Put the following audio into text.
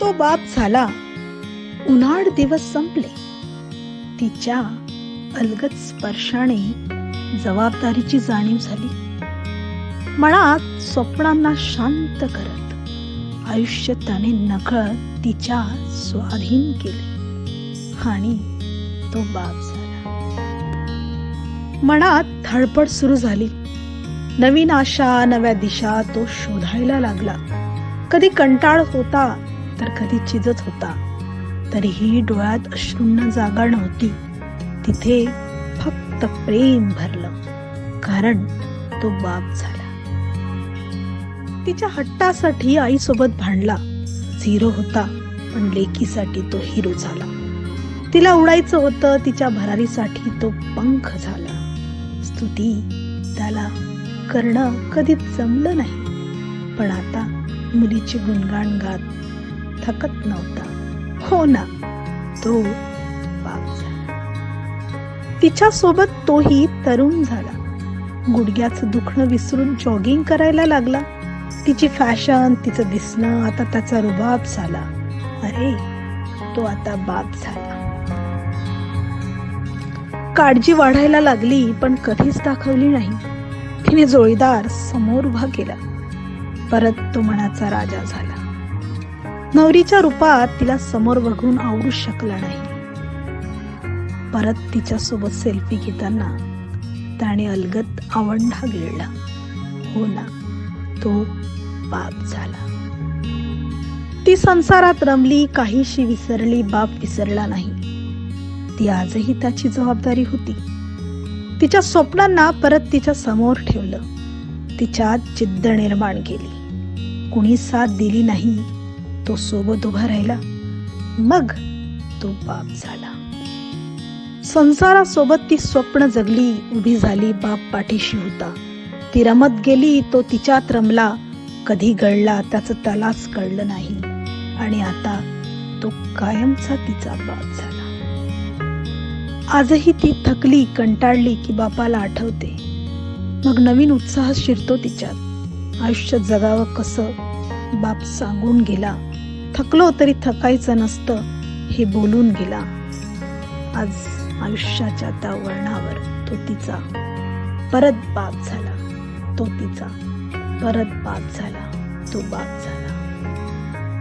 तो बाप झाला. उन्हाळ दिवस संपले. तिच्या अलगद स्पर्शाने जबाबदारीची जाणीव झाली. मनात स्वप्नांना शांत करत आयुष्य त्याने नकळत तिच्या स्वाधीन केले. आणि तो बाप झाला. मनात धडपड सुरू झाली. नवीन आशा नव्या दिशा तो शोधायला लागला. कधी कंटाळ होता तर कधी चिजत होता. तरीही डोळ्यात अश्रूंना जागा नव्हती. तिथे फक्त प्रेम भरलं. कारण तो बाप झाला. तिच्या हट्टासाठी आईसोबत भांडला. झिरो होता पण लेकीसाठी तो हिरो झाला. तिला उडायचं होतं तिच्या भरारीसाठी तो पंख झाला. स्तुती त्याला करणं कधीच जमलं नाही. पण आता मुलीचे गुणगाण गात थकत नव्हता. हो ना तो बाप झाला तिच्या सोबत तोही तरुण झाला. गुडघ्याचं दुखणं विसरून जॉगिंग करायला लागला. तिची फॅशन तिचं दिसणं आता त्याचा रुबाब झाला. अरे तो आता बाप झाला. काळजी वाढायला लागली पण कधीच दाखवली नाही. तिने जोळीदार समोर उभा केला. परत तो मनाचा राजा झाला. नवरीच्या रूपात तिला समोर बघून आवडू शकला नाही. परत तिच्या सोबत सेल्फी घेताना त्याने अलगत आवंढा गिळला. हो ना तो बाप झाला. ती संसारात रमली काहीशी विसरली बाप विसरला नाही. ती आजही त्याची जबाबदारी होती. तिच्या स्वप्नांना परत तिच्या समोर ठेवलं. तिच्यात जिद्द निर्माण केली. कुणी साथ दिली नाही तो सोबत उभा राहिला. मग तो बाप झाला. संसारासोबत ती स्वप्न जगली उभी झाली बाप पाठीशी होता. ती रमत गेली तो तिच्यात रमला. कधी गळला त्याचं त्यालाच कळलं नाही. आणि आता तो कायमचा तिचा बाप झाला. आजही ती थकली कंटाळली की बापाला आठवते. मग नवीन उत्साह शिरतो तिच्यात. आयुष्य जगावं कसं? बाप सांगून गेला. थकलो तरी थकायचं नसतं हे बोलून गेला. आज आयुष्याच्या त्या वळणावर तो तिचा परत बाप झाला. तो तिचा परत बाप झाला. तो बाप झाला.